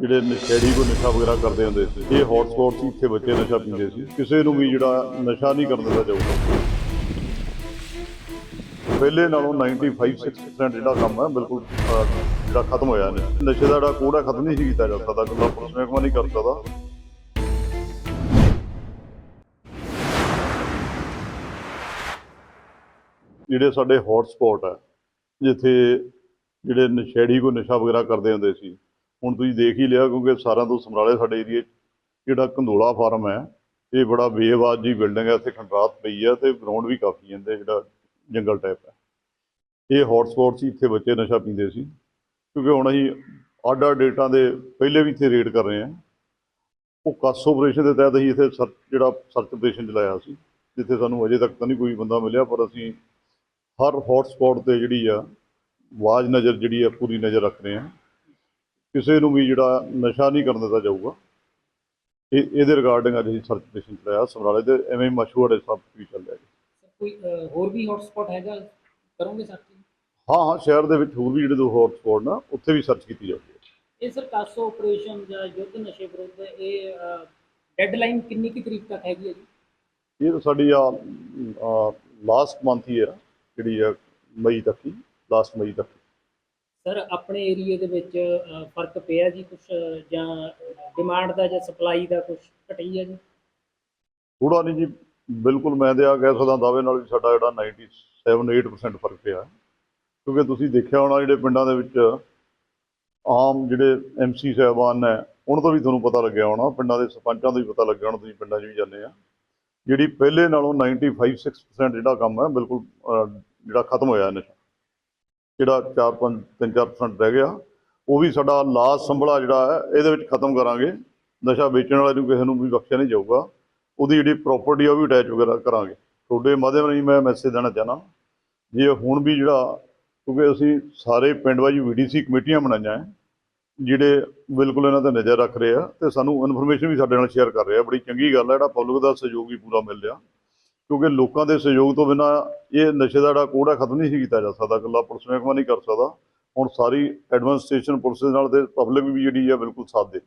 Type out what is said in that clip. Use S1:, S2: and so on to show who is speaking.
S1: ਜਿਹੜੇ ਨਸ਼ੇੜੀ ਕੋ ਨਸ਼ਾ ਵਗੈਰਾ ਕਰਦੇ ਹੁੰਦੇ ਸੀ, ਇਹ ਹੌਟ ਸਪੌਟ ਸੀ, ਇੱਥੇ ਬੱਚੇ ਨਸ਼ਾ ਪੀਂਦੇ ਸੀ। ਕਿਸੇ ਨੂੰ ਵੀ ਜਿਹੜਾ ਨਸ਼ਾ ਨਹੀਂ ਕਰਨ ਦਿੱਤਾ ਜਾਊਗਾ। ਪਹਿਲੇ ਨਾਲੋਂ 95% ਜਿਹੜਾ ਕੰਮ ਹੈ, ਬਿਲਕੁਲ ਜਿਹੜਾ ਖਤਮ ਹੋਇਆ ਨੇ ਨਸ਼ੇ ਦਾ ਜਿਹੜਾ ਕੋੜਾ ਖਤਮ ਨਹੀਂ ਸੀ ਕੀਤਾ ਜਾ ਸਕਦਾ, ਗੱਲਾਂ ਪੁਲਿਸ ਮਹਿਕਮਾ ਨਹੀਂ ਕਰ ਸਕਦਾ। ਜਿਹੜੇ ਸਾਡੇ ਹੌਟ ਸਪੌਟ ਹੈ, ਜਿੱਥੇ ਜਿਹੜੇ ਨਸ਼ੇੜੀ ਕੋ ਨਸ਼ਾ ਵਗੈਰਾ ਕਰਦੇ ਹੁੰਦੇ ਸੀ ਹੁਣ ਤੁਸੀਂ ਦੇਖ ਹੀ ਲਿਆ ਕਿਉਂਕਿ ਸਾਰਿਆਂ ਤੋਂ ਸਮਰਾਲੇ ਸਾਡੇ ਏਰੀਏ 'ਚ ਜਿਹੜਾ ਕੰਦੋਲਾ ਫਾਰਮ ਹੈ, ਇਹ ਬੜਾ ਬੇਆਬਾਦ ਜੀ ਬਿਲਡਿੰਗ ਹੈ, ਇੱਥੇ ਖੰਡਰਾਤ ਪਈ ਹੈ ਤੇ ਗਰਾਊਂਡ ਵੀ ਕਾਫੀ ਇਹਦੇ ਜਿਹੜਾ ਜੰਗਲ ਟਾਈਪ ਹੈ। ਇਹ ਹੌਟ ਸਪੌਟ ਸੀ ਇੱਥੇ ਬੱਚੇ ਨਸ਼ਾ ਪੀਂਦੇ ਸੀ, ਕਿਉਂਕਿ ਹੁਣ ਅਸੀਂ ਅੱਡ ਅੱਡ ਡੇਟਾਂ ਦੇ ਪਹਿਲੇ ਵੀ ਇੱਥੇ ਰੇਡ ਕਰ ਰਹੇ ਹਾਂ। ਉਹ ਕਸ ਆਪਰੇਸ਼ਨ ਦੇ ਤਹਿਤ ਅਸੀਂ ਇੱਥੇ ਸਰਚ ਜਿਹੜਾ ਸਰਚ ਆਪਰੇਸ਼ਨ ਚਲਾਇਆ ਸੀ, ਜਿੱਥੇ ਸਾਨੂੰ ਅਜੇ ਤੱਕ ਤਾਂ ਨਹੀਂ ਕੋਈ ਬੰਦਾ ਮਿਲਿਆ, ਪਰ ਅਸੀਂ ਹਰ ਹੌਟ ਸਪੌਟ ਤੇ ਜਿਹੜੀ ਆ, ਆਵਾਜ਼ ਨਜ਼ਰ ਜਿਹੜੀ ਆ ਪੂਰੀ ਨਜ਼ਰ ਰੱਖ ਰਹੇ ਹਾਂ। ਕਿਸੇ ਨੂੰ ਵੀ ਜਿਹੜਾ ਨਸ਼ਾ ਨਹੀਂ ਕਰਨ ਦਿੱਤਾ ਜਾਊਗਾ। ਇਹ ਇਹਦੇ ਰਿਗਾਰਡਿੰਗ ਅੱਜ ਅਸੀਂ ਸਰਚ ਆਪਰੇਸ਼ਨ ਚਲਾਇਆ ਸਮਰਾਲੇ ਦੇ ਐਵੇਂ ਮਸ਼ਹੂਰ ਸਭ ਵੀ ਚੱਲ ਰਿਹਾ ਜੀ।
S2: ਸਰ ਕੋਈ ਹੋਰ ਵੀ ਹੌਟਸਪੌਟ ਹੈਗਾ? ਕਰੋਗੇ ਸਰਚ
S1: ਹਾਂ ਹਾਂ ਸ਼ਹਿਰ ਦੇ ਵਿੱਚ ਹੋਰ ਵੀ ਜਿਹੜੇ ਦੋ ਹੌਟ ਸਪੌਟ ਨਾ ਉੱਥੇ ਵੀ ਸਰਚ ਕੀਤੀ ਜਾਊਗੀ।
S2: ਇਹ ਸਰ ਕਾਸੋ ਆਪਰੇਸ਼ਨ ਜਾਂ ਯੁੱਧ ਨਸ਼ੇ ਵਿਰੁੱਧ ਇਹ ਡੈਡਲਾਈਨ ਕਿੰਨੀ ਕੀ ਤਰੀਕ ਤੱਕ ਹੈਗੀ ਹੈ ਜੀ?
S1: ਇਹ ਤਾਂ ਸਾਡੀ ਆ ਲਾਸਟ ਮੰਥ ਹੀ ਆ ਜਿਹੜੀ ਆ ਮਈ ਤੱਕ ਹੀ ਲਾਸਟ ਮਈ ਤੱਕ
S2: ਸਰ ਆਪਣੇ ਏਰੀਏ ਦੇ ਵਿੱਚ ਅਹ, ਫ਼ਰਕ ਪਿਆ ਜੀ ਕੁਝ ਜਾਂ ਡਿਮਾਂਡ ਦਾ ਜਾਂ ਸਪਲਾਈ ਦਾ ਕੁਝ ਘਟੀ ਹੈ ਜੀ?
S1: ਥੋੜਾ ਨਹੀਂ ਜੀ ਬਿਲਕੁਲ ਮੈਂ ਤੇ ਆ ਕਹਿ ਸਕਦਾ ਦਾਅਵੇ ਨਾਲ ਵੀ ਸਾਡਾ ਜਿਹੜਾ 97-8% ਫ਼ਰਕ ਪਿਆ। ਕਿਉਂਕਿ ਤੁਸੀਂ ਦੇਖਿਆ ਹੋਣਾ ਜਿਹੜੇ ਪਿੰਡਾਂ ਦੇ ਵਿੱਚ ਆਮ ਜਿਹੜੇ ਐਮਸੀ ਸਾਹਿਬਾਨ ਨੇ ਉਹਨਾਂ ਤੋਂ ਵੀ ਤੁਹਾਨੂੰ ਪਤਾ ਲੱਗਿਆ ਹੋਣਾ ਪਿੰਡਾਂ ਦੇ ਸਰਪੰਚਾਂ ਤੋਂ ਵੀ ਪਤਾ ਲੱਗਿਆ ਹੋਣਾ ਤੁਸੀਂ ਪਿੰਡਾਂ 'ਚ ਵੀ ਜਾਂਦੇ ਆ। ਜਿਹੜੀ ਪਹਿਲੇ ਨਾਲੋਂ 95-6% ਜਿਹੜਾ ਕੰਮ ਹੈ ਬਿਲਕੁਲ ਜਿਹੜਾ ਖਤਮ ਹੋਇਆ ਨਸ਼ਾ ਜਿਹੜਾ 4-5 3-4% ਰਹਿ ਗਿਆ, ਉਹ ਵੀ ਸਾਡਾ ਲਾਸ਼ ਸੰਭਲਾ ਜਿਹੜਾ ਹੈ, ਇਹਦੇ ਵਿੱਚ ਖਤਮ ਕਰਾਂਗੇ। ਨਸ਼ਾ ਵੇਚਣ ਵਾਲੇ ਨੂੰ ਕਿਸੇ ਨੂੰ ਵੀ ਬਖਸ਼ਿਆ ਨਹੀਂ ਜਾਊਗਾ। ਉਹਦੀ ਜਿਹੜੀ ਪ੍ਰਾਪਰਟੀ ਆ, ਉਹ ਵੀ ਅਟੈਚ ਵਗੈਰਾ ਕਰਾਂਗੇ। ਤੁਹਾਡੇ ਮਾਧਿਅਮ ਰਾਹੀਂ ਮੈਂ ਮੈਸੇਜ ਦੇਣਾ ਚਾਹਨਾ ਜੇ ਹੁਣ ਵੀ ਜਿਹੜਾ, ਕਿਉਂਕਿ ਅਸੀਂ ਸਾਰੇ ਪਿੰਡ ਵਾਈ ਵੀਡੀਸੀ ਕਮੇਟੀਆਂ ਬਣਾਈਆਂ ਹੈ, ਜਿਹੜੇ ਬਿਲਕੁਲ ਇਹਨਾਂ ਤੇ ਨਜ਼ਰ ਰੱਖ ਰਹੇ ਆ, ਤੇ ਸਾਨੂੰ ਇਨਫੋਰਮੇਸ਼ਨ ਵੀ ਸਾਡੇ ਨਾਲ ਸ਼ੇਅਰ ਕਰ ਰਹੇ ਆ। ਬੜੀ ਚੰਗੀ ਗੱਲ ਹੈ ਜਿਹੜਾ ਪਬਲਿਕ ਦਾ ਸਹਿਯੋਗ ਵੀ ਪੂਰਾ ਮਿਲ ਰਿਹਾ। ਕਿਉਂਕਿ ਲੋਕਾਂ ਦੇ ਸਹਿਯੋਗ ਤੋਂ ਬਿਨਾ ਇਹ ਨਸ਼ੇ ਦਾ ਜਿਹੜਾ ਕੋੜਾ ਖਤਮ ਨਹੀਂ ਸੀ ਕੀਤਾ ਜਾ ਸਕਦਾ, ਇਕੱਲਾ ਪੁਲਿਸ ਮਹਿਕਮਾ ਨਹੀਂ ਕਰ ਸਕਦਾ। ਹੁਣ ਸਾਰੀ ਐਡਮਿਨਿਸਟ੍ਰੇਸ਼ਨ ਪੁਲਿਸ ਦੇ ਨਾਲ ਤੇ ਪਬਲਿਕ ਵੀ ਜਿਹੜੀ ਹੈ, ਬਿਲਕੁਲ ਸਾਥ ਦੇ।